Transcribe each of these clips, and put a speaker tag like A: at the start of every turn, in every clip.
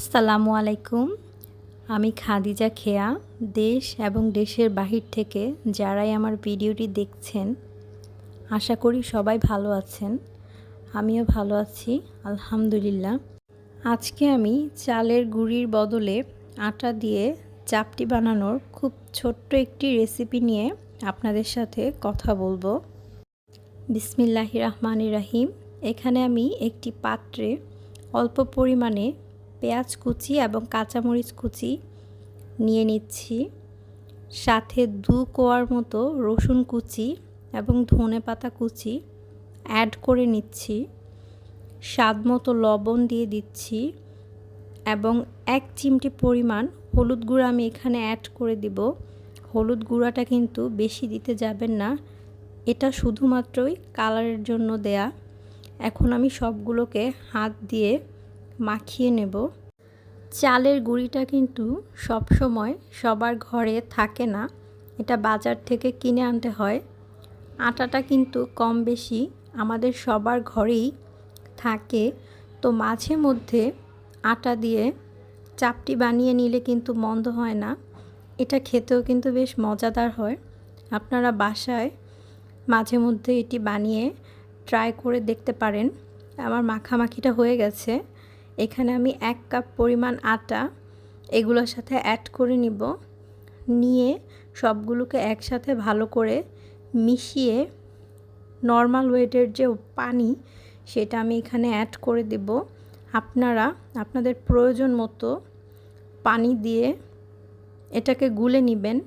A: আসসালামু আলাইকুম। আমি খাদিজা খেয়া, দেশ এবং দেশের বাহির থেকে যারাই আমার ভিডিওটি দেখছেন, আশা করি সবাই ভালো আছেন। আমিও ভালো আছি, আলহামদুলিল্লাহ। আজকে আমি চালের গুঁড়ির বদলে আটা দিয়ে চাপটি বানানোর খুব ছোট্ট একটি রেসিপি নিয়ে আপনাদের সাথে কথা বলব। বিসমিল্লাহি রহমান রাহিম। এখানে আমি একটি পাত্রে অল্প পরিমাণে পেঁয়াজ কুচি এবং কাঁচামরিচ কুচি নিয়ে নিচ্ছি। সাথে দু কোয়ার মতো রসুন কুচি এবং ধনে পাতা কুচি অ্যাড করে নিচ্ছি। স্বাদ মতো লবণ দিয়ে দিচ্ছি এবং এক চিমটি পরিমাণ হলুদ গুঁড়া আমি এখানে অ্যাড করে দিব। হলুদ গুঁড়াটা কিন্তু বেশি দিতে যাবেন না। এটা শুধুমাত্রই কালারের জন্য দেয়া। এখন আমি সবগুলোকে হাত দিয়ে মাখিয়ে নেব। চালের গুঁড়িটা কিন্তু সব সময় সবার ঘরে থাকে না। এটা বাজার থেকে কিনে আনতে হয়। আটাটা কিন্তু কম বেশি আমাদের সবার ঘরেই থাকে। তো মাঝে মধ্যে আটা দিয়ে চাপটি বানিয়ে নিলে কিন্তু মন্দ হয় না। এটা খেতেও কিন্তু বেশ মজাদার হয়। আপনারা বাসায় মাঝে মধ্যে এটি বানিয়ে ট্রাই করে দেখতে পারেন। আমার মাখামাখিটা হয়ে গেছে। এখানে আমি এক কাপ পরিমাণ আটা এগুলোর সাথে অ্যাড করে নিব। নিয়ে সবগুলোকে একসাথে ভালো করে মিশিয়ে নর্মাল ওয়েটের যে পানি সেটা আমি এখানে অ্যাড করে দেব। আপনারা, আপনাদের প্রয়োজন মতো পানি দিয়ে এটাকে গুলে নেবেন।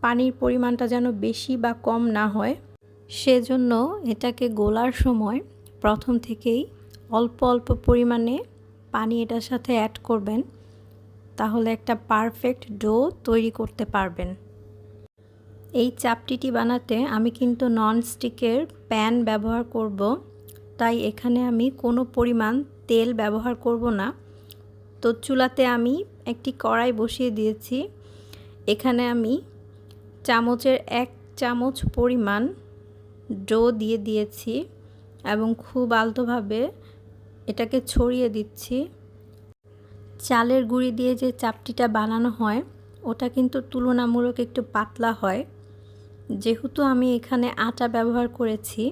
A: পানির পরিমাণটা যেন বেশি বা কম না হয়। সেজন্য এটাকে গোলার সময় প্রথম থেকেই অল্প অল্প পরিমাণে পানি এটার সাথে অ্যাড করবেন, তাহলে একটা পারফেক্ট ডো তৈরি করতে পারবেন। এই চাপটিটি বানাতে আমি কিন্তু নন স্টিকের প্যান ব্যবহার করব, তাই এখানে আমি কোনো পরিমাণ তেল ব্যবহার করব না। তো চুলাতে আমি একটি কড়াই বসিয়ে দিয়েছি, এখানে আমি চামচের এক চামচ পরিমাণ ডো দিয়ে দিয়েছি এবং খুব আলতোভাবে এটাকে ছড়িয়ে দিচ্ছি। চালের গুঁড়ি দিয়ে যে চাপটিটা বানানো হয়, ওটা কিন্তু তুলনামূলক একটু পাতলা হয়। যেহেতু আমি এখানে আটা ব্যবহার করেছি,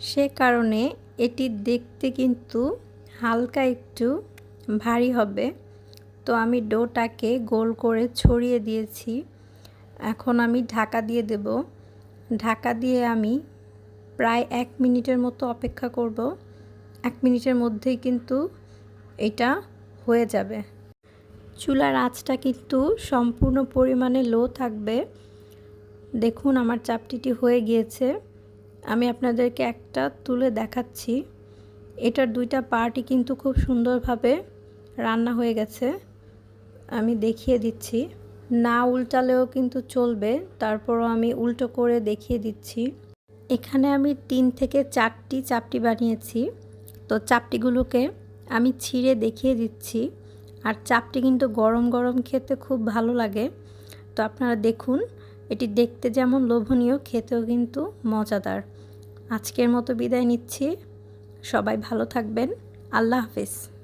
A: সে কারণে এটি দেখতে কিন্তু হালকা একটু ভারী হবে। তো আমি ডোটাকে গোল করে ছড়িয়ে দিয়েছি। এখন আমি ঢাকা দিয়ে দেব। ঢাকা দিয়ে আমি প্রায় এক মিনিটের মতো অপেক্ষা করব। এক মিনিটের মধ্যেই কিন্তু এটা হয়ে যাবে। চুলার আঁচটা কিন্তু সম্পূর্ণ পরিমাণে লো থাকবে। দেখুন আমার চাপটিটি হয়ে গিয়েছে। আমি আপনাদেরকে একটা তুলে দেখাচ্ছি। এটার দুইটা পার্টই কিন্তু খুব সুন্দরভাবে রান্না হয়ে গেছে। আমি দেখিয়ে দিচ্ছি। না উল্টালেও কিন্তু চলবে। তারপরও আমি উল্টো করে দেখিয়ে দিচ্ছি। এখানে আমি তিন থেকে চারটি চাপটি বানিয়েছি। তো চাপটিগুলোকে আমি ছিঁড়ে দেখিয়ে দিচ্ছি। আর চাপটি কিন্তু গরম গরম খেতে খুব ভালো লাগে। তো আপনারা দেখুন, এটি দেখতে যেমন লোভনীয়, খেতেও কিন্তু মজাদার। আজকের মতো বিদায় নিচ্ছি। সবাই ভালো থাকবেন। আল্লাহ হাফিজ।